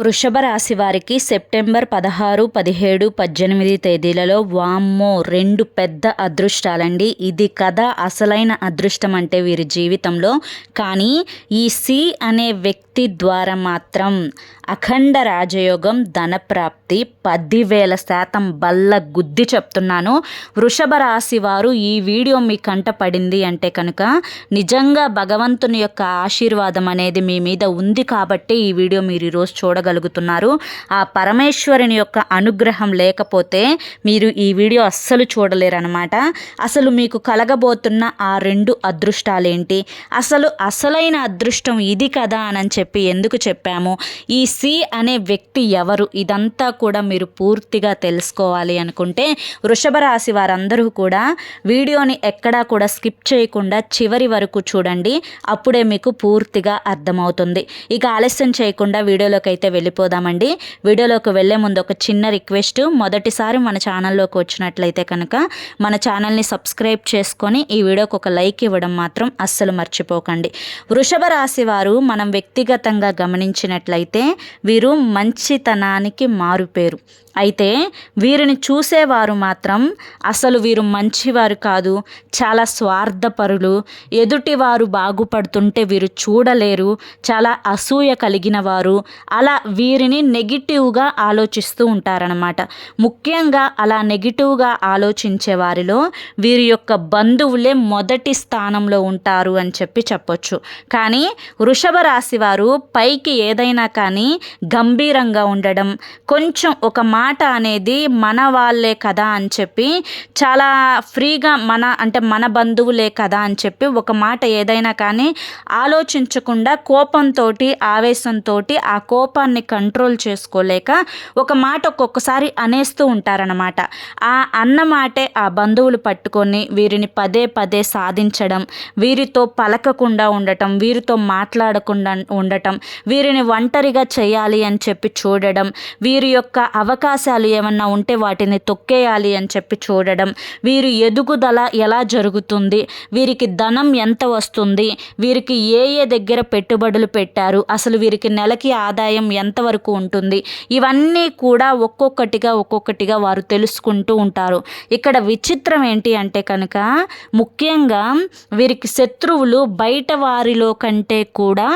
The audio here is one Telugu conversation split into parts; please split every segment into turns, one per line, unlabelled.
వృషభ రాశి వారికి సెప్టెంబర్ పదహారు పదిహేడు పద్దెనిమిది తేదీలలో వామ్మో రెండు పెద్ద అదృష్టాలండి. ఇది కథ అసలైన అదృష్టం అంటే వీరి జీవితంలో. కానీ ఈ సి అనే వ్యక్తి ద్వారా మాత్రం అఖండ రాజయోగం ధనప్రాప్తి పదివేల శాతం బల్ల గుద్ది చెప్తున్నాను. వృషభ రాశి వారు ఈ వీడియో మీ కంట పడింది అంటే కనుక నిజంగా భగవంతుని యొక్క ఆశీర్వాదం అనేది మీ మీద ఉంది కాబట్టి ఈ వీడియో మీరు ఈరోజు చూడగలుగుతున్నారు. ఆ పరమేశ్వరుని యొక్క అనుగ్రహం లేకపోతే మీరు ఈ వీడియో అస్సలు చూడలేరనమాట అసలు మీకు కలగబోతున్న ఆ రెండు అదృష్టాలేంటి? అసలు అసలైన అదృష్టం ఇది కదా అని చెప్పి చెప్పి ఎందుకు చెప్పాము? ఈ సి అనే వ్యక్తి ఎవరు? ఇదంతా కూడా మీరు పూర్తిగా తెలుసుకోవాలి అనుకుంటే వృషభ రాశి వారందరూ కూడా వీడియోని ఎక్కడా కూడా స్కిప్ చేయకుండా చివరి వరకు చూడండి. అప్పుడే మీకు పూర్తిగా అర్థమవుతుంది. ఇక ఆలస్యం చేయకుండా వీడియోలోకి అయితే వెళ్ళిపోదామండి. వీడియోలోకి వెళ్ళే ముందు ఒక చిన్న రిక్వెస్ట్. మొదటిసారి మన ఛానల్లోకి వచ్చినట్లయితే కనుక మన ఛానల్ని సబ్స్క్రైబ్ చేసుకొని ఈ వీడియోకి ఒక లైక్ ఇవ్వడం మాత్రం అస్సలు మర్చిపోకండి. వృషభ రాశి వారు మనం వ్యక్తిగతంగా గమనించినట్లయితే వీరు మంచితనానికి మారుపేరు. అయితే వీరిని చూసేవారు మాత్రం అసలు వీరు మంచివారు కాదు చాలా స్వార్థపరులు. ఎదుటివారు బాగుపడుతుంటే వీరు చూడలేరు చాలా అసూయ కలిగిన వారు అలా వీరిని నెగిటివ్గా ఆలోచిస్తూ ఉంటారనమాట ముఖ్యంగా అలా నెగిటివ్గా ఆలోచించే వారిలో వీరి యొక్క బంధువులే మొదటి స్థానంలో ఉంటారు అని చెప్పి చెప్పొచ్చు. కానీ వృషభ రాశి వారు పైకి ఏదైనా కానీ గంభీరంగా ఉండడం కొంచెం ఒక మాట అనేది మన వాళ్ళే కదా అని చెప్పి చాలా ఫ్రీగా మన అంటే మన బంధువులే కదా అని చెప్పి ఒక మాట ఏదైనా కానీ ఆలోచించకుండా కోపంతో ఆవేశంతో ఆ కోపాన్ని కంట్రోల్ చేసుకోలేక ఒక మాట ఒక్కొక్కసారి అనేస్తూ ఉంటారనమాట ఆ అన్న మాటే ఆ బంధువులు పట్టుకొని వీరిని పదే పదే సాధించడం వీరితో పలకకుండా ఉండటం వీరితో మాట్లాడకుండా ఉండటం వీరిని ఒంటరిగా చేయాలి అని చెప్పి చూడడం వీరి యొక్క అవకాశం అవకాశాలు ఏమన్నా ఉంటే వాటిని తొక్కేయాలి అని చెప్పి చూడడం వీరు ఎదుగుదల ఎలా జరుగుతుంది వీరికి ధనం ఎంత వస్తుంది వీరికి ఏ ఏ దగ్గర పెట్టుబడులు పెట్టారు అసలు వీరికి నెలకి ఆదాయం ఎంతవరకు ఉంటుంది ఇవన్నీ కూడా ఒక్కొక్కటిగా ఒక్కొక్కటిగా వారు తెలుసుకుంటూ ఉంటారు. ఇక్కడ విచిత్రం ఏంటి అంటే కనుక ముఖ్యంగా వీరికి శత్రువులు బయట వారిలో కంటే కూడా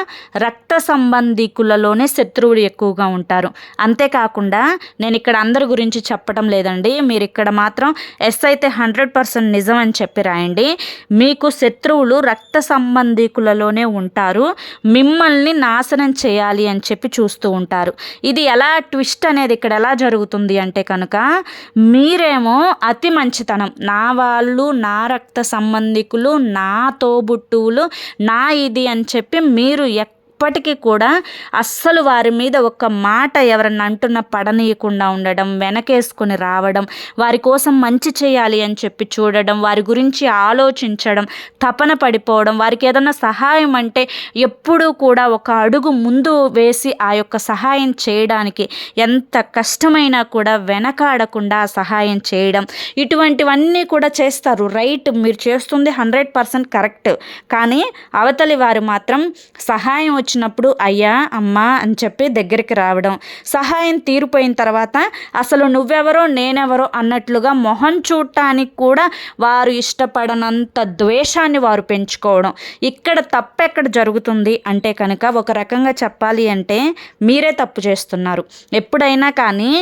రక్త సంబంధికులలోనే శత్రువులు ఎక్కువగా ఉంటారు. అంతేకాకుండా నేను ఇక్కడ అందరి గురించి చెప్పడం లేదండి. మీరు ఇక్కడ మాత్రం ఎస్ అయితే హండ్రెడ్ పర్సెంట్ నిజం అని చెప్పి రాయండి. మీకు శత్రువులు రక్త సంబంధికులలోనే ఉంటారు. మిమ్మల్ని నాశనం చేయాలి అని చెప్పి చూస్తూ ఉంటారు. ఇది ఎలా ట్విస్ట్ అనేది ఇక్కడ ఎలా జరుగుతుంది అంటే కనుక మీరేమో అతి మంచితనం. నా వాళ్ళు నా రక్త సంబంధికులు నా తోబుట్టువులు నా ఇది అని చెప్పి మీరు ఇప్పటికీ కూడా అస్సలు వారి మీద ఒక మాట ఎవరన్నా అంటున్న పడనీయకుండా ఉండడం వెనకేసుకొని రావడం వారి కోసం మంచి చేయాలి అని చెప్పి చూడడం వారి గురించి ఆలోచించడం తపన పడిపోవడం వారికి ఏదన్నా సహాయం అంటే ఎప్పుడూ కూడా ఒక అడుగు ముందు వేసి ఆ యొక్క సహాయం చేయడానికి ఎంత కష్టమైనా కూడా వెనకాడకుండా సహాయం చేయడం. ఇటువంటివన్నీ కూడా చేస్తారు. రైట్ మీరు చేస్తుంది హండ్రెడ్ పర్సెంట్ కరెక్ట్. కానీ అవతలి వారు మాత్రం సహాయం వచ్చి వచ్చినప్పుడు అయ్యా అమ్మా అని చెప్పి దగ్గరికి రావడం. సహాయం తీరిపోయిన తర్వాత అసలు నువ్వెవరో నేనెవరో అన్నట్లుగా మొహం చూడటానికి కూడా వారు ఇష్టపడనంత ద్వేషాన్ని వారు పెంచుకోవడం. ఇక్కడ తప్పెక్కడ జరుగుతుంది అంటే కనుక ఒక రకంగా చెప్పాలి అంటే మీరే తప్పు చేస్తున్నారు. ఎప్పుడైనా కానీ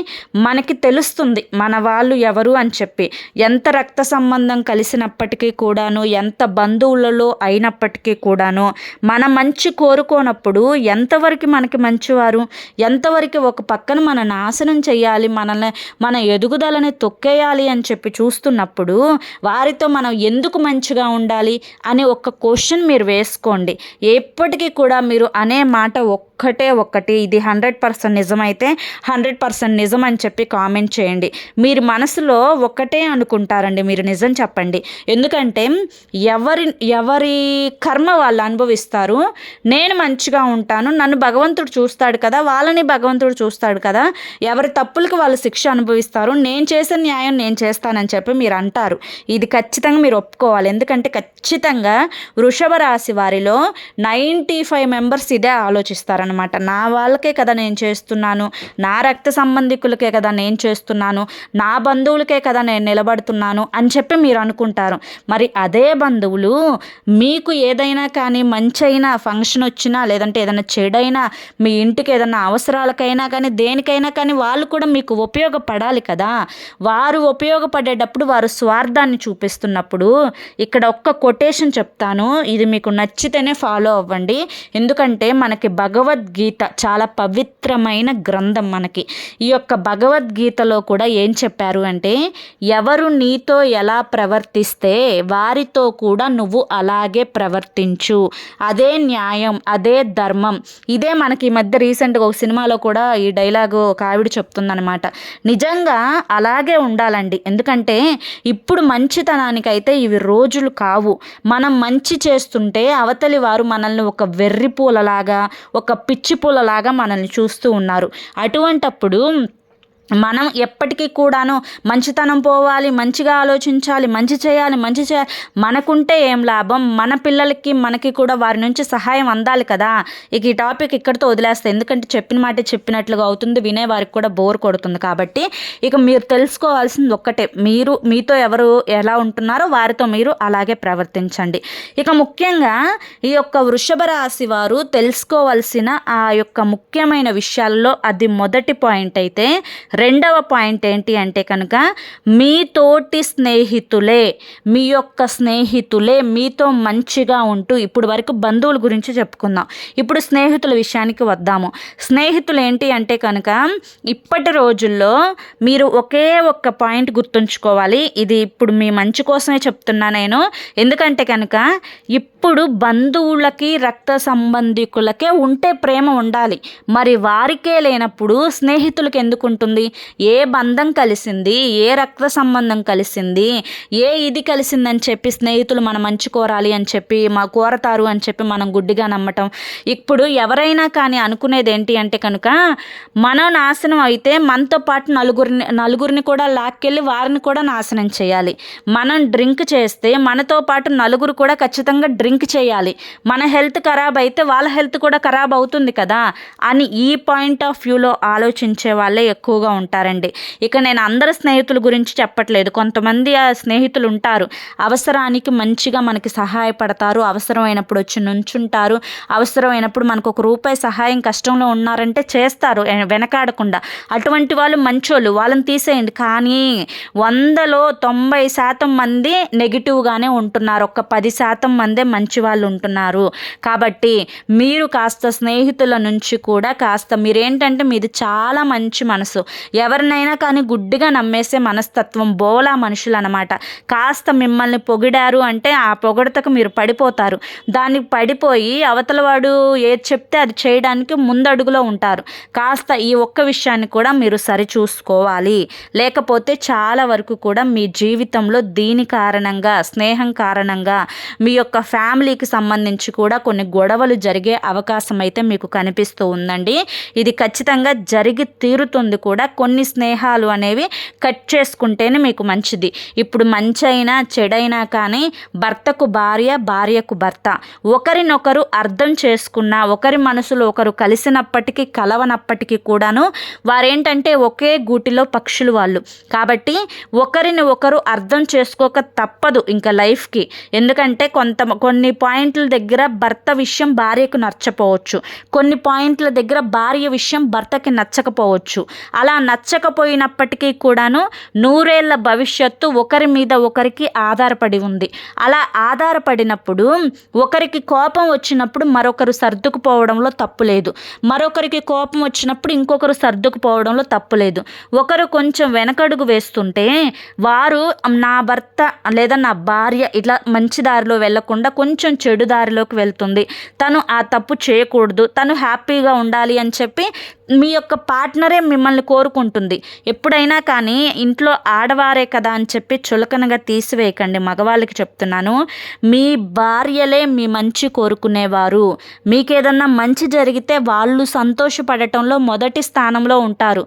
మనకి తెలుస్తుంది మన వాళ్ళు ఎవరు అని చెప్పి. ఎంత రక్త సంబంధం కలిసినప్పటికీ కూడాను ఎంత బంధువులలో అయినప్పటికీ కూడాను మన మంచి కోరుకోన ఉన్నప్పుడు ఎంతవరకు మనకి మంచివారు ఎంతవరకు ఒక పక్కన మన నాశనం చేయాలి మనల్ని మన ఎదుగుదలని తొక్కేయాలి అని చెప్పి చూస్తున్నప్పుడు వారితో మనం ఎందుకు మంచిగా ఉండాలి అనే ఒక క్వశ్చన్ మీరు వేసుకోండి. ఎప్పటికీ కూడా మీరు అనే మాట ఒక్క ఒక్కటే ఒక్కటి. ఇది హండ్రెడ్ పర్సెంట్ నిజమైతే హండ్రెడ్ పర్సెంట్ నిజం అని చెప్పి కామెంట్ చేయండి. మీరు మనసులో ఒక్కటే అనుకుంటారండి. మీరు నిజం చెప్పండి. ఎందుకంటే ఎవరి ఎవరి కర్మ వాళ్ళు అనుభవిస్తారు. నేను మంచిగా ఉంటాను. నన్ను భగవంతుడు చూస్తాడు కదా. వాళ్ళని భగవంతుడు చూస్తాడు కదా. ఎవరి తప్పులకు వాళ్ళు శిక్ష అనుభవిస్తారు. నేను చేసే న్యాయం నేను చేస్తానని చెప్పి మీరు అంటారు. ఇది ఖచ్చితంగా మీరు ఒప్పుకోవాలి. ఎందుకంటే ఖచ్చితంగా వృషభ రాశి వారిలో నైంటీ ఫైవ్ మెంబర్స్ ఇదే ఆలోచిస్తారనమాట అనమాట. నా వాళ్ళకే కదా నేను చేస్తున్నాను. నా రక్త సంబంధికులకే కదా నేను చేస్తున్నాను. నా బంధువులకే కదా నేను నిలబడుతున్నాను అని చెప్పి మీరు అనుకుంటారు. మరి అదే బంధువులు మీకు ఏదైనా కానీ మంచి అయినా ఫంక్షన్ వచ్చినా లేదంటే ఏదైనా చెడైనా మీ ఇంటికి ఏదైనా అవసరాలకైనా కానీ దేనికైనా కానీ వాళ్ళు కూడా మీకు ఉపయోగపడాలి కదా. వారు ఉపయోగపడేటప్పుడు వారు స్వార్థాన్ని చూపిస్తున్నప్పుడు ఇక్కడ ఒక్క కొటేషన్ చెప్తాను. ఇది మీకు నచ్చితేనే ఫాలో అవ్వండి. ఎందుకంటే మనకి భగవద్ భగవద్గీత చాలా పవిత్రమైన గ్రంథం మనకి. ఈ యొక్క భగవద్గీతలో కూడా ఏం చెప్పారు అంటే ఎవరు నీతో ఎలా ప్రవర్తిస్తే వారితో కూడా నువ్వు అలాగే ప్రవర్తించు. అదే న్యాయం అదే ధర్మం. ఇదే మనకి ఈ మధ్య రీసెంట్గా ఒక సినిమాలో కూడా ఈ డైలాగు ఒక ఆవిడ చెప్తుందనమాట నిజంగా అలాగే ఉండాలండి. ఎందుకంటే ఇప్పుడు మంచితనానికైతే ఇవి రోజులు కావు. మనం మంచి చేస్తుంటే అవతలి వారు మనల్ని ఒక వెర్రిపూలలాగా ఒక పిచ్చి పూలలాగా మనల్ని చూస్తూ ఉన్నారు. అటువంటప్పుడు మనం ఎప్పటికీ కూడాను మంచితనం పోవాలి మంచిగా ఆలోచించాలి మంచి చేయాలి మంచి చేయాలి. మనకుంటే ఏం లాభం? మన పిల్లలకి మనకి కూడా వారి నుంచి సహాయం అందాలి కదా. ఇక ఈ టాపిక్ ఇక్కడితో వదిలేస్తే ఎందుకంటే చెప్పిన మాట చెప్పినట్లుగా అవుతుంది వినే వారికి కూడా బోర్ కొడుతుంది కాబట్టి ఇక మీరు తెలుసుకోవాల్సింది ఒక్కటే. మీరు మీతో ఎవరు ఎలా ఉంటున్నారో వారితో మీరు అలాగే ప్రవర్తించండి. ఇక ముఖ్యంగా ఈ యొక్క వృషభ రాశి వారు తెలుసుకోవాల్సిన ఆ యొక్క ముఖ్యమైన విషయాల్లో అది మొదటి పాయింట్ అయితే రెండవ పాయింట్ ఏంటి అంటే కనుక మీ తోటి స్నేహితులే మీ యొక్క స్నేహితులే మీతో మంచిగా ఉంటూ ఇప్పుడు వరకు బంధువుల గురించి చెప్పుకుందాం. ఇప్పుడు స్నేహితుల విషయానికి వద్దాము. స్నేహితులు ఏంటి అంటే కనుక ఇప్పటి రోజుల్లో మీరు ఒకే ఒక్క పాయింట్ గుర్తుంచుకోవాలి. ఇది ఇప్పుడు మీ మంచి కోసమే చెప్తున్నా నేను. ఎందుకంటే కనుక ఇప్పుడు బంధువులకి రక్త సంబంధికులకే ఉంటే ప్రేమ ఉండాలి. మరి వారికే లేనప్పుడు స్నేహితులకి ఎందుకు ఉంటుంది ఏ బంధం కలిసింది? ఏ రక్త సంబంధం కలిసింది? ఏ ఇది కలిసిందని చెప్పి స్నేహితులు మనం మంచి కోరాలి అని చెప్పి మా కోరతారు అని చెప్పి మనం గుడ్డిగా నమ్మటం. ఇప్పుడు ఎవరైనా కానీ అనుకునేది ఏంటి అంటే కనుక మనం నాశనం అయితే మనతో పాటు నలుగురిని నలుగురిని కూడా లాక్కెళ్ళి వారిని కూడా నాశనం చేయాలి. మనం డ్రింక్ చేస్తే మనతో పాటు నలుగురు కూడా ఖచ్చితంగా డ్రింక్ చేయాలి. మన హెల్త్ ఖరాబ్ అయితే వాళ్ళ హెల్త్ కూడా ఖరాబ్ అవుతుంది కదా అని ఈ పాయింట్ ఆఫ్ వ్యూలో ఆలోచించే వాళ్ళే ఎక్కువగా ఉంటారండి. ఇక నేను అందరి స్నేహితుల గురించి చెప్పట్లేదు. కొంతమంది ఆ స్నేహితులు ఉంటారు. అవసరానికి మంచిగా మనకి సహాయపడతారు. అవసరమైనప్పుడు వచ్చి నుంచుంటారు. అవసరమైనప్పుడు మనకు ఒక రూపాయి సహాయం కష్టంలో ఉన్నారంటే చేస్తారు. వెనకాడకుండా. అటువంటి వాళ్ళు మంచోళ్ళు. వాళ్ళని తీసేయండి. కానీ వందలో తొంభై శాతం మంది నెగిటివ్గానే ఉంటున్నారు. ఒక పది శాతం మందే మంచి మంచి వాళ్ళు ఉంటున్నారు. కాబట్టి మీరు కాస్త స్నేహితుల నుంచి కూడా కాస్త మీరేంటంటే మీది చాలా మంచి మనసు. ఎవరినైనా కానీ గుడ్డిగా నమ్మేసే మనస్తత్వం బోలా మనుషులు అనమాట కాస్త మిమ్మల్ని పొగిడారు అంటే ఆ పొగడతకు మీరు పడిపోతారు. దానికి పడిపోయి అవతల వాడు ఏది చెప్తే అది చేయడానికి ముందడుగులో ఉంటారు. కాస్త ఈ ఒక్క విషయాన్ని కూడా మీరు సరిచూసుకోవాలి. లేకపోతే చాలా వరకు కూడా మీ జీవితంలో దీని కారణంగా స్నేహం కారణంగా మీ యొక్క ఫ్యామిలీకి సంబంధించి కూడా కొన్ని గొడవలు జరిగే అవకాశం అయితే మీకు కనిపిస్తూ ఉందండి. ఇది ఖచ్చితంగా జరిగి తీరుతుంది కూడా. కొన్ని స్నేహాలు అనేవి కట్ చేసుకుంటేనే మీకు మంచిది. ఇప్పుడు మంచి అయినా చెడైనా కానీ భర్తకు భార్య భార్యకు భర్త. ఒకరినొకరు అర్థం చేసుకున్న ఒకరి మనసులో ఒకరు కలిసినప్పటికీ కలవనప్పటికీ కూడాను వారేంటంటే ఒకే గూటిలో పక్షులు వాళ్ళు. కాబట్టి ఒకరిని ఒకరు అర్థం చేసుకోక తప్పదు ఇంకా లైఫ్కి. ఎందుకంటే కొంత కొన్ని కొన్ని పాయింట్ల దగ్గర భర్త విషయం భార్యకు నచ్చపోవచ్చు. కొన్ని పాయింట్ల దగ్గర భార్య విషయం భర్తకి నచ్చకపోవచ్చు. అలా నచ్చకపోయినప్పటికీ కూడాను నూరేళ్ళ భవిష్యత్తు ఒకరి మీద ఒకరికి ఆధారపడి ఉంది. అలా ఆధారపడినప్పుడు ఒకరికి కోపం వచ్చినప్పుడు మరొకరు సర్దుకుపోవడంలో తప్పు లేదు. మరొకరికి కోపం వచ్చినప్పుడు ఇంకొకరు సర్దుకుపోవడంలో తప్పు లేదు. ఒకరు కొంచెం వెనకడుగు వేస్తుంటే వారు నా భర్త లేదా నా భార్య ఇట్లా మంచి దారిలో వెళ్ళకుండా కొంచెం చెడు దారిలోకి వెళ్తుంది. తను ఆ తప్పు చేయకూడదు. తను హ్యాపీగా ఉండాలి అని చెప్పి మీ యొక్క పార్ట్నరే మిమ్మల్ని కోరుకుంటుంది. ఎప్పుడైనా కానీ ఇంట్లో ఆడవారే కదా అని చెప్పి చులకనగా తీసివేయకండి. మగవాళ్ళకి చెప్తున్నాను మీ భార్యలే మీ మంచి కోరుకునేవారు. మీకేదన్నా మంచి జరిగితే వాళ్ళు సంతోషపడటంలో మొదటి స్థానంలో ఉంటారు.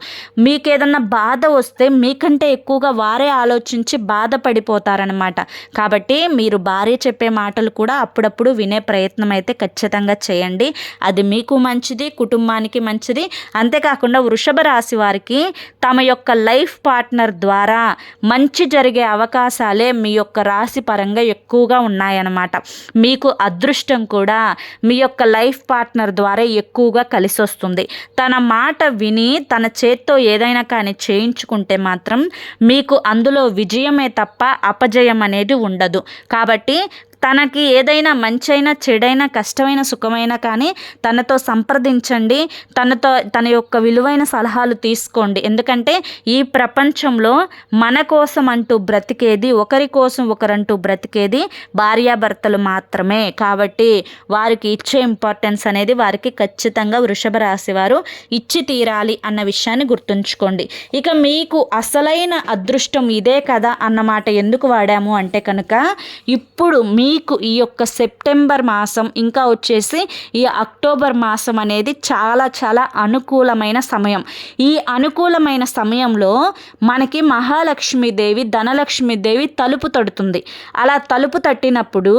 మీకేదన్నా బాధ వస్తే మీకంటే ఎక్కువగా వారే ఆలోచించి బాధపడిపోతారనమాట కాబట్టి మీరు భార్య చెప్పే మాటలు కూడా అప్పుడప్పుడు వినే ప్రయత్నం అయితే ఖచ్చితంగా చేయండి. అది మీకు మంచిది కుటుంబానికి మంచిది అంతేకాకుండా వృషభ రాశి వారికి తమ యొక్క లైఫ్ పార్ట్నర్ ద్వారా మంచి జరిగే అవకాశాలే మీ యొక్క రాశి పరంగా ఎక్కువగా ఉన్నాయన్నమాట. మీకు అదృష్టం కూడా మీ యొక్క లైఫ్ పార్ట్నర్ ద్వారా ఎక్కువగా కలిసి వస్తుంది తన మాట విని తన చేత్తో ఏదైనా కానీ చేయించుకుంటే మాత్రం మీకు అందులో విజయమే తప్ప అపజయం అనేది ఉండదు. కాబట్టి తనకి ఏదైనా మంచైనా చెడైనా కష్టమైన సుఖమైన కానీ తనతో సంప్రదించండి. తనతో తన యొక్క విలువైన సలహాలు తీసుకోండి. ఎందుకంటే ఈ ప్రపంచంలో మన కోసం అంటూ బ్రతికేది ఒకరి కోసం ఒకరంటూ బ్రతికేది భార్యాభర్తలు మాత్రమే. కాబట్టి వారికి ఇచ్చే ఇంపార్టెన్స్ అనేది వారికి ఖచ్చితంగా వృషభ రాశి వారు ఇచ్చి తీరాలి అన్న విషయాన్ని గుర్తుంచుకోండి. ఇక మీకు అసలైన అదృష్టం ఇదే కదా అన్నమాట ఎందుకు వాడాము అంటే కనుక ఇప్పుడు మీ మీకు ఈ యొక్క సెప్టెంబర్ మాసం ఇంకా వచ్చేసి ఈ అక్టోబర్ మాసం అనేది చాలా చాలా అనుకూలమైన సమయం. ఈ అనుకూలమైన సమయంలో మనకి మహాలక్ష్మీదేవి ధనలక్ష్మీదేవి తలుపు తడుతుంది. అలా తలుపు తట్టినప్పుడు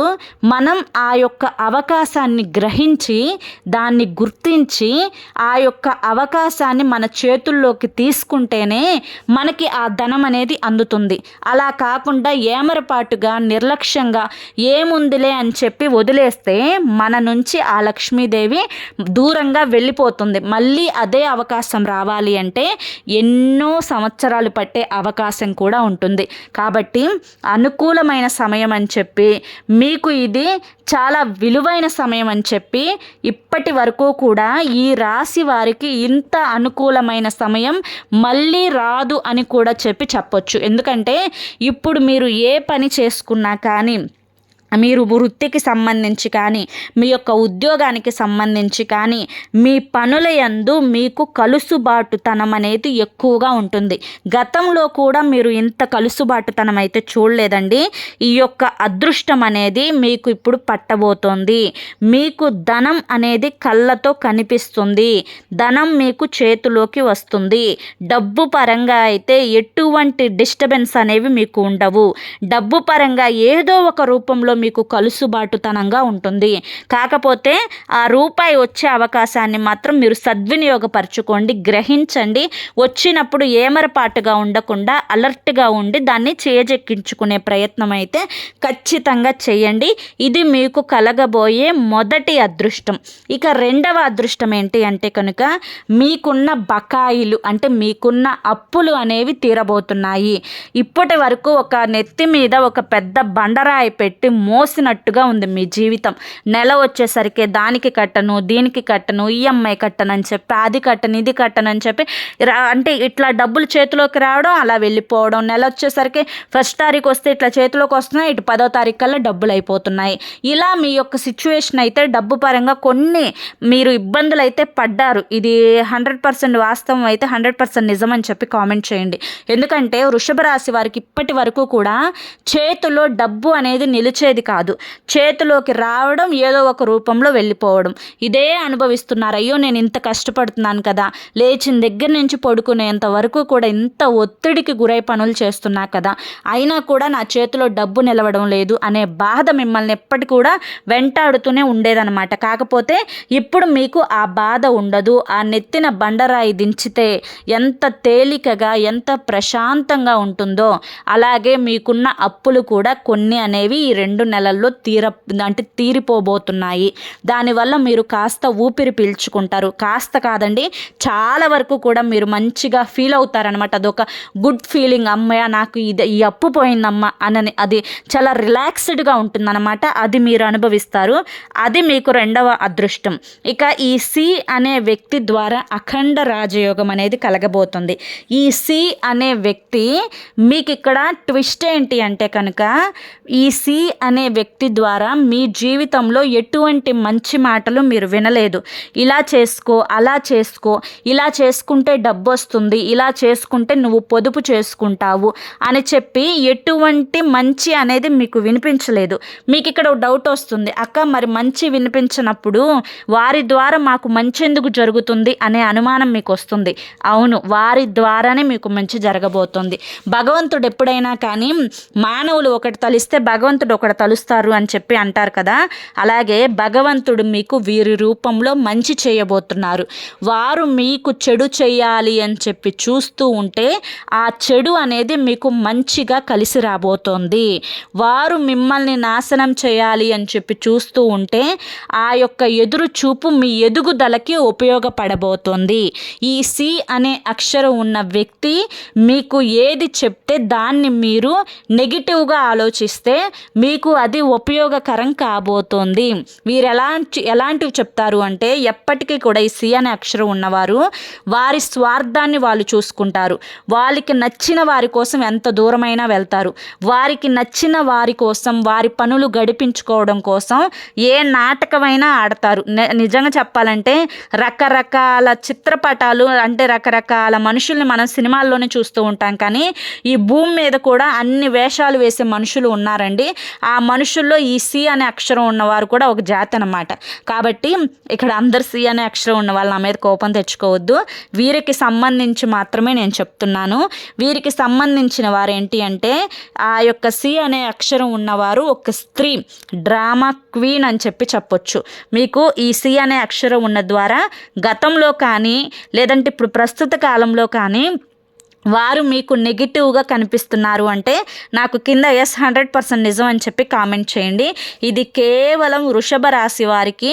మనం ఆ యొక్క అవకాశాన్ని గ్రహించి దాన్ని గుర్తించి ఆ యొక్క అవకాశాన్ని మన చేతుల్లోకి తీసుకుంటేనే మనకి ఆ ధనం అనేది అందుతుంది. అలా కాకుండా ఏమరపాటుగా నిర్లక్ష్యంగా ఏ ఏముందిలే అని చెప్పి వదిలేస్తే మన నుంచి ఆ లక్ష్మీదేవి దూరంగా వెళ్ళిపోతుంది. మళ్ళీ అదే అవకాశం రావాలి అంటే ఎన్నో సంవత్సరాలు పట్టే అవకాశం కూడా ఉంటుంది. కాబట్టి అనుకూలమైన సమయం అని చెప్పి మీకు ఇది చాలా విలువైన సమయం అని చెప్పి ఇప్పటి వరకు కూడా ఈ రాశి వారికి ఇంత అనుకూలమైన సమయం మళ్ళీ రాదు అని కూడా చెప్పి చెప్పొచ్చు. ఎందుకంటే ఇప్పుడు మీరు ఏ పని చేసుకున్నా కానీ మీరు వృత్తికి సంబంధించి కానీ మీ యొక్క ఉద్యోగానికి సంబంధించి కానీ మీ పనుల యందు మీకు కలుసుబాటుతనం అనేది ఎక్కువగా ఉంటుంది. గతంలో కూడా మీరు ఇంత కలుసుబాటుతనం అయితే చూడలేదండి. ఈ యొక్క అదృష్టం అనేది మీకు ఇప్పుడు పట్టబోతోంది. మీకు ధనం అనేది కళ్ళతో కనిపిస్తుంది. ధనం మీకు చేతిలోకి వస్తుంది. డబ్బు పరంగా అయితే ఎటువంటి డిస్టర్బెన్స్ అనేవి మీకు ఉండవు. డబ్బు పరంగా ఏదో ఒక రూపంలో మీకు కలుసుబాటుతనంగా ఉంటుంది. కాకపోతే ఆ రూపాయి వచ్చే అవకాశాన్ని మాత్రం మీరు సద్వినియోగపరచుకోండి. గ్రహించండి. వచ్చినప్పుడు ఏమరపాటుగా ఉండకుండా అలర్ట్గా ఉండి దాన్ని చేజెక్కించుకునే ప్రయత్నం అయితే ఖచ్చితంగా చేయండి. ఇది మీకు కలగబోయే మొదటి అదృష్టం. ఇక రెండవ అదృష్టం ఏంటి అంటే కనుక మీకున్న బకాయిలు అంటే మీకున్న అప్పులు అనేవి తీరబోతున్నాయి. ఇప్పటి వరకు ఒక నెత్తి మీద ఒక పెద్ద బండరాయి పెట్టి మోసినట్టుగా ఉంది మీ జీవితం. నెల వచ్చేసరికి దానికి కట్టను దీనికి కట్టను ఈఎంఐ కట్టనని చెప్పి అది కట్టను ఇది కట్టనని చెప్పి అంటే ఇట్లా డబ్బులు చేతిలోకి రావడం అలా వెళ్ళిపోవడం. నెల వచ్చేసరికి ఫస్ట్ తారీఖు వస్తే ఇట్లా చేతిలోకి వస్తున్నాయి ఇటు పదో తారీఖు కల్లా డబ్బులు అయిపోతున్నాయి. ఇలా మీ యొక్క సిచ్యువేషన్ అయితే డబ్బు పరంగా కొన్ని మీరు ఇబ్బందులు అయితే పడ్డారు. ఇది హండ్రెడ్ పర్సెంట్ వాస్తవం అయితే హండ్రెడ్ పర్సెంట్ నిజం అని చెప్పి కామెంట్ చేయండి. ఎందుకంటే వృషభ రాశి వారికి ఇప్పటి వరకు కూడా చేతిలో డబ్బు అనేది నిలిచేది కాదు. చేతిలోకి రావడం ఏదో ఒక రూపంలో వెళ్ళిపోవడం. ఇదే అనుభవిస్తున్నారు. అయ్యో నేను ఇంత కష్టపడుతున్నాను కదా. లేచిన దగ్గర నుంచి పడుకునేంత వరకు కూడా ఇంత ఒత్తిడికి గురై పనులు చేస్తున్నా కదా. అయినా కూడా నా చేతిలో డబ్బు నిలవడం లేదు అనే బాధ మిమ్మల్ని ఎప్పటి కూడా వెంటాడుతూనే ఉండేదన్నమాట. కాకపోతే ఇప్పుడు మీకు ఆ బాధ ఉండదు. ఆ నెత్తిన బండరాయి దించితే ఎంత తేలికగా ఎంత ప్రశాంతంగా ఉంటుందో అలాగే మీకున్న అప్పులు కూడా కొన్ని అనేవి ఈ రెండు నెలల్లో తీర అంటే తీరిపోబోతున్నాయి. దానివల్ల మీరు కాస్త ఊపిరి పీల్చుకుంటారు. కాస్త కాదండి చాలా వరకు కూడా మీరు మంచిగా ఫీల్ అవుతారనమాట అదొక గుడ్ ఫీలింగ్. అమ్మయ్య నాకు ఇది ఈ అప్పు పోయిందమ్మా అని అది చాలా రిలాక్స్డ్గా ఉంటుందన్నమాట. అది మీరు అనుభవిస్తారు. అది మీకు రెండవ అదృష్టం. ఇక ఈ సి అనే వ్యక్తి ద్వారా అఖండ రాజయోగం అనేది కలగబోతుంది. ఈ సి అనే వ్యక్తి మీకు ఇక్కడ ట్విస్ట్ ఏంటి అంటే కనుక ఈ సి అనే అనే వ్యక్తి ద్వారా మీ జీవితంలో ఎటువంటి మంచి మాటలు మీరు వినలేదు. ఇలా చేసుకో అలా చేసుకో ఇలా చేసుకుంటే డబ్బు వస్తుంది ఇలా చేసుకుంటే నువ్వు పొదుపు చేసుకుంటావు అని చెప్పి ఎటువంటి మంచి అనేది మీకు వినిపించలేదు. మీకు ఇక్కడ డౌట్ వస్తుంది అక్క మరి మంచి వినిపించినప్పుడు వారి ద్వారా మాకు మంచి ఎందుకు జరుగుతుంది? అనే అనుమానం మీకు వస్తుంది. అవును వారి ద్వారానే మీకు మంచి జరగబోతుంది. భగవంతుడు ఎప్పుడైనా కానీ మానవులు ఒకటి తలిస్తే భగవంతుడు ఒకటి కలుస్తారు అని చెప్పి అంటారు కదా. అలాగే భగవంతుడు మీకు వీరి రూపంలో మంచి చేయబోతున్నారు. వారు మీకు చెడు చేయాలి అని చెప్పి చూస్తూ ఉంటే ఆ చెడు అనేది మీకు మంచిగా కలిసి రాబోతోంది. వారు మిమ్మల్ని నాశనం చేయాలి అని చెప్పి చూస్తూ ఉంటే ఆ యొక్క ఎదురు చూపు మీ ఎదుగుదలకి ఉపయోగపడబోతోంది. ఈ సి అనే అక్షరం ఉన్న వ్యక్తి మీకు ఏది చెప్తే దాన్ని మీరు నెగిటివ్గా ఆలోచిస్తే మీకు అది ఉపయోగకరం కాబోతోంది. వీరు ఎలాంటి ఎలాంటివి చెప్తారు అంటే ఎప్పటికీ కూడా ఈ సి అనే అక్షరం ఉన్నవారు వారి స్వార్థాన్ని వాళ్ళు చూసుకుంటారు. వాళ్ళకి నచ్చిన వారి కోసం ఎంత దూరమైనా వెళ్తారు. వారికి నచ్చిన వారి కోసం వారి పనులు గడిపించుకోవడం కోసం ఏ నాటకమైనా ఆడతారు. నిజంగా చెప్పాలంటే రకరకాల చిత్రపటాలు అంటే రకరకాల మనుషుల్ని మనం సినిమాల్లోనే చూస్తూ ఉంటాం. కానీ ఈ భూమి మీద కూడా అన్ని వేషాలు వేసే మనుషులు ఉన్నారండి. ఆ మనుషుల్లో ఈ సి అనే అక్షరం ఉన్నవారు కూడా ఒక జాతి అనమాట కాబట్టి ఇక్కడ అందరు సి అనే అక్షరం ఉన్న వాళ్ళు నా మీద కోపం తెచ్చుకోవద్దు. వీరికి సంబంధించి మాత్రమే నేను చెప్తున్నాను. వీరికి సంబంధించిన వారు ఏంటి అంటే ఆ యొక్క సి అనే అక్షరం ఉన్నవారు ఒక స్త్రీ డ్రామా క్వీన్ అని చెప్పి చెప్పొచ్చు. మీకు ఈ సి అనే అక్షరం ఉన్న ద్వారా గతంలో కానీ లేదంటే ఇప్పుడు ప్రస్తుత కాలంలో కానీ వారు మీకు నెగిటివ్గా కనిపిస్తున్నారు అంటే నాకు కింద ఎస్ హండ్రెడ్ పర్సెంట్ నిజం అని చెప్పి కామెంట్ చేయండి. ఇది కేవలం వృషభ రాశి వారికి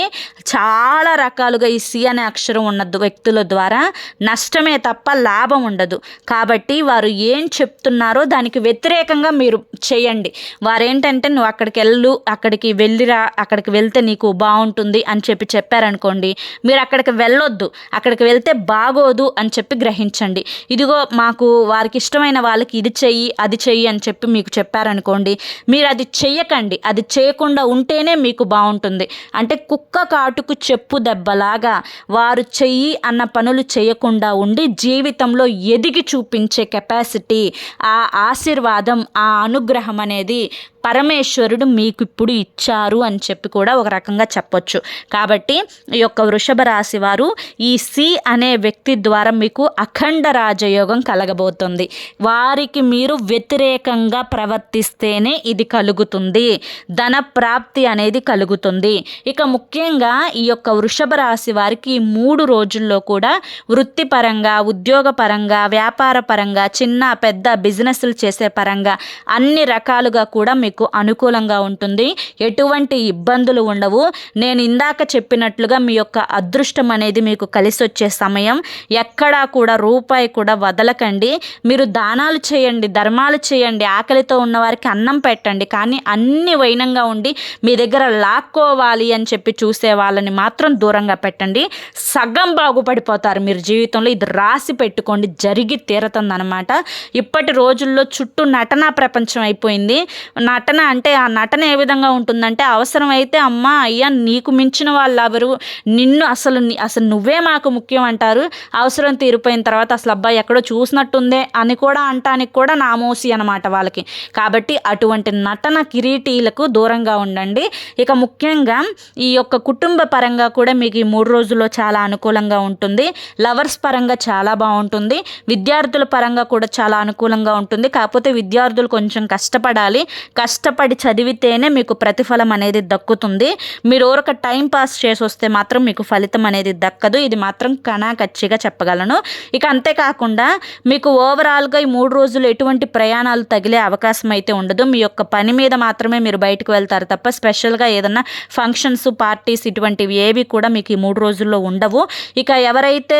చాలా రకాలుగా ఈ సి అనే అక్షరం ఉన్న వ్యక్తుల ద్వారా నష్టమే తప్ప లాభం ఉండదు. కాబట్టి వారు ఏం చెప్తున్నారో దానికి వ్యతిరేకంగా మీరు చేయండి. వారేంటంటే నువ్వు అక్కడికి వెళ్ళు అక్కడికి వెళ్ళిరా అక్కడికి వెళ్తే నీకు బాగుంటుంది అని చెప్పి చెప్పారనుకోండి. మీరు అక్కడికి వెళ్ళొద్దు అక్కడికి వెళ్తే బాగోదు అని చెప్పి గ్రహించండి. ఇదిగో మాకు మీకు వారికి ఇష్టమైన వాళ్ళకి ఇది చెయ్యి అది చెయ్యి అని చెప్పి మీకు చెప్పారనుకోండి మీరు అది చెయ్యకండి. అది చేయకుండా ఉంటేనే మీకు బాగుంటుంది. అంటే కుక్క కాటుకు చెప్పు దెబ్బలాగా వారు చెయ్యి అన్న పనులు చేయకుండా ఉండి జీవితంలో ఎదిగి చూపించే కెపాసిటీ ఆ ఆశీర్వాదం ఆ అనుగ్రహం అనేది పరమేశ్వరుడు మీకు ఇప్పుడు ఇచ్చారు అని చెప్పి కూడా ఒక రకంగా చెప్పొచ్చు. కాబట్టి ఈ యొక్క వృషభ రాశి వారు ఈ సి అనే వ్యక్తి ద్వారా మీకు అఖండ రాజయోగం కలగబోతుంది. వారికి మీరు వ్యతిరేకంగా ప్రవర్తిస్తేనే ఇది కలుగుతుంది. ధన ప్రాప్తి అనేది కలుగుతుంది. ఇక ముఖ్యంగా ఈ యొక్క వృషభ రాశి వారికి మూడు రోజుల్లో కూడా వృత్తిపరంగా ఉద్యోగపరంగా వ్యాపార పరంగా చిన్న పెద్ద బిజినెస్లు చేసే పరంగా అన్ని రకాలుగా కూడా మీకు మీకు అనుకూలంగా ఉంటుంది. ఎటువంటి ఇబ్బందులు ఉండవు. నేను ఇందాక చెప్పినట్లుగా మీ యొక్క అదృష్టం అనేది మీకు కలిసి వచ్చే సమయం. ఎక్కడా కూడా రూపాయి కూడా వదలకండి. మీరు దానాలు చేయండి ధర్మాలు చేయండి ఆకలితో ఉన్నవారికి అన్నం పెట్టండి. కానీ అన్ని వైనంగా ఉండి మీ దగ్గర లాక్కోవాలి అని చెప్పి చూసే వాళ్ళని మాత్రం దూరంగా పెట్టండి. సగం బాగుపడిపోతారు మీరు జీవితంలో. ఇది రాసి పెట్టుకోండి. జరిగి తీరుతుందనమాట. ఇప్పటి రోజుల్లో చుట్టూ నటనా ప్రపంచం అయిపోయింది. నా నటన అంటే ఆ నటన ఏ విధంగా ఉంటుందంటే అవసరమైతే అమ్మ అయ్యా నీకు మించిన వాళ్ళు ఎవరు నిన్ను అసలు అసలు నువ్వే మాకు ముఖ్యం అంటారు. అవసరం తీరిపోయిన తర్వాత అసలు అబ్బాయి ఎక్కడో చూసినట్టుందే అని కూడా అంటానికి కూడా నామోసి అనమాట వాళ్ళకి. కాబట్టి అటువంటి నటన కిరీటీలకు దూరంగా ఉండండి. ఇక ముఖ్యంగా ఈ యొక్క కుటుంబ పరంగా కూడా మీకు ఈ మూడు రోజుల్లో చాలా అనుకూలంగా ఉంటుంది. లవర్స్ పరంగా చాలా బాగుంటుంది. విద్యార్థుల పరంగా కూడా చాలా అనుకూలంగా ఉంటుంది. కాకపోతే విద్యార్థులు కొంచెం కష్టపడాలి. కష్ట కష్టపడి చదివితేనే మీకు ప్రతిఫలం అనేది దక్కుతుంది. మీరు ఒక టైం పాస్ చేసి వస్తే మాత్రం మీకు ఫలితం అనేది దక్కదు. ఇది మాత్రం కణాకచ్చిగా చెప్పగలను. ఇక అంతేకాకుండా మీకు ఓవరాల్గా ఈ మూడు రోజులు ఎటువంటి ప్రయాణాలు తగిలే అవకాశం అయితే ఉండదు. మీ యొక్క పని మీద మాత్రమే మీరు బయటకు వెళ్తారు తప్ప స్పెషల్గా ఏదన్నా ఫంక్షన్స్ పార్టీస్ ఇటువంటివి ఏవి కూడా మీకు ఈ మూడు రోజుల్లో ఉండవు. ఇక ఎవరైతే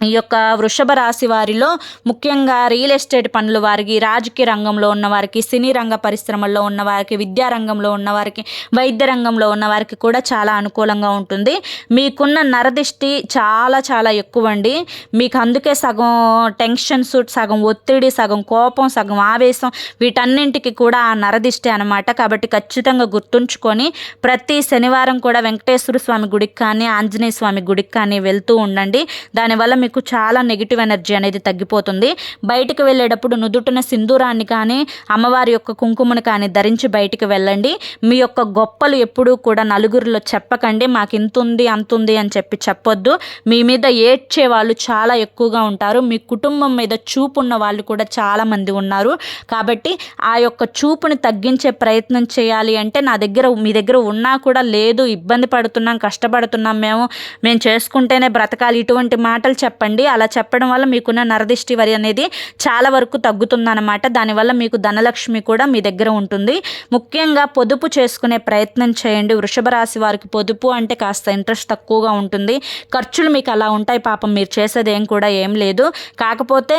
ఈ యొక్క వృషభ రాశి వారిలో ముఖ్యంగా రియల్ ఎస్టేట్ పనులు వారికి రాజకీయ రంగంలో ఉన్నవారికి సినీ రంగ పరిశ్రమల్లో ఉన్నవారికి విద్యా రంగంలో ఉన్నవారికి వైద్య రంగంలో ఉన్నవారికి కూడా చాలా అనుకూలంగా ఉంటుంది. మీకున్న నరదిష్టి చాలా చాలా ఎక్కువ అండి మీకు అందుకే సగం టెన్షన్స్ సగం ఒత్తిడి సగం కోపం సగం ఆవేశం వీటన్నింటికి కూడా ఆ నరదిష్టి అనమాట కాబట్టి ఖచ్చితంగా గుర్తుంచుకొని ప్రతి శనివారం కూడా వెంకటేశ్వర స్వామి గుడికి కానీ ఆంజనేయ స్వామి గుడికి కానీ వెళ్తూ ఉండండి. దానివల్ల మీకు చాలా నెగిటివ్ ఎనర్జీ అనేది తగ్గిపోతుంది. బయటకు వెళ్ళేటప్పుడు నుదుటిన సింధూరాన్ని కానీ అమ్మవారి యొక్క కుంకుమను కానీ ధరించి బయటకు వెళ్ళండి. మీ యొక్క గొప్పలు ఎప్పుడూ కూడా నలుగురిలో చెప్పకండి. మాకు ఇంత ఉంది అంత ఉంది అని చెప్పి చెప్పొద్దు. మీ మీద ఏడ్చే వాళ్ళు చాలా ఎక్కువగా ఉంటారు. మీ కుటుంబం మీద చూపు ఉన్న వాళ్ళు కూడా చాలామంది ఉన్నారు. కాబట్టి ఆ యొక్క చూపుని తగ్గించే ప్రయత్నం చేయాలి అంటే నా దగ్గర మీ దగ్గర ఉన్నా కూడా లేదు ఇబ్బంది పడుతున్నాం కష్టపడుతున్నాం మేము. మేము చేసుకుంటేనే బ్రతకాలి. ఇటువంటి మాటలు చెప్పండి. అలా చెప్పడం వల్ల మీకున్న నరదిష్టి వరి అనేది చాలా వరకు తగ్గుతుందన్నమాట. దానివల్ల మీకు ధనలక్ష్మి కూడా మీ దగ్గర ఉంటుంది. ముఖ్యంగా పొదుపు చేసుకునే ప్రయత్నం చేయండి. వృషభ రాశి వారికి పొదుపు అంటే కాస్త ఇంట్రెస్ట్ తక్కువగా ఉంటుంది. ఖర్చులు మీకు అలా ఉంటాయి. పాపం మీరు చేసేది ఏం కూడా ఏం లేదు. కాకపోతే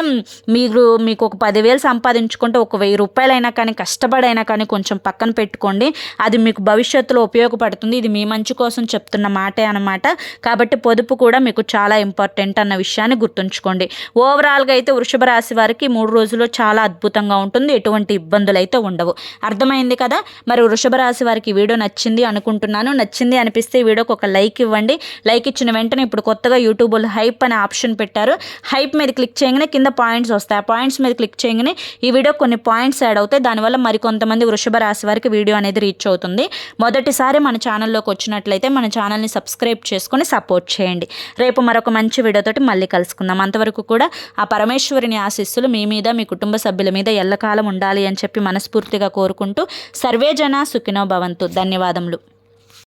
మీరు మీకు ఒక పదివేలు సంపాదించుకుంటే ఒక వెయ్యి రూపాయలైనా కానీ కష్టపడైనా కానీ కొంచెం పక్కన పెట్టుకోండి. అది మీకు భవిష్యత్తులో ఉపయోగపడుతుంది. ఇది మీ మంచి కోసం చెప్తున్న మాటే అనమాట కాబట్టి పొదుపు కూడా మీకు చాలా ఇంపార్టెంట్ అన్న విషయాన్ని గుర్తుంచుకోండి. ఓవరాల్గా అయితే వృషభ రాశి వారికి మూడు రోజుల్లో చాలా అద్భుతంగా ఉంటుంది. ఎటువంటి ఇబ్బందులు అయితే ఉండవు. అర్థమైంది కదా? మరి వృషభ రాశి వారికి వీడియో నచ్చింది అనుకుంటున్నాను. నచ్చింది అనిపిస్తే ఈ వీడియోకి ఒక లైక్ ఇవ్వండి. లైక్ ఇచ్చిన వెంటనే ఇప్పుడు కొత్తగా యూట్యూబ్లో హైప్ అనే ఆప్షన్ పెట్టారు. హైప్ మీద క్లిక్ చేయగానే కింద పాయింట్స్ వస్తాయి. ఆ పాయింట్స్ మీద క్లిక్ చేయగానే ఈ వీడియో కొన్ని పాయింట్స్ యాడ్ అవుతాయి. దానివల్ల మరి కొంతమంది వృషభ రాశి వారికి వీడియో అనేది రీచ్ అవుతుంది. మొదటిసారి మన ఛానల్లోకి వచ్చినట్లయితే మన ఛానల్ని సబ్స్క్రైబ్ చేసుకొని సపోర్ట్ చేయండి. రేపు మరొక మంచి వీడియోతోటి మళ్ళీ కలుసుకుందాం. అంతవరకు కూడా ఆ పరమేశ్వరుని ఆశీస్సులు మీ మీద మీ కుటుంబ సభ్యుల మీద ఎల్లకాలం ఉండాలి అని చెప్పి మనస్ఫూర్తిగా కోరుకుంటూ సర్వేజన సుఖినో భవంతు. ధన్యవాదములు.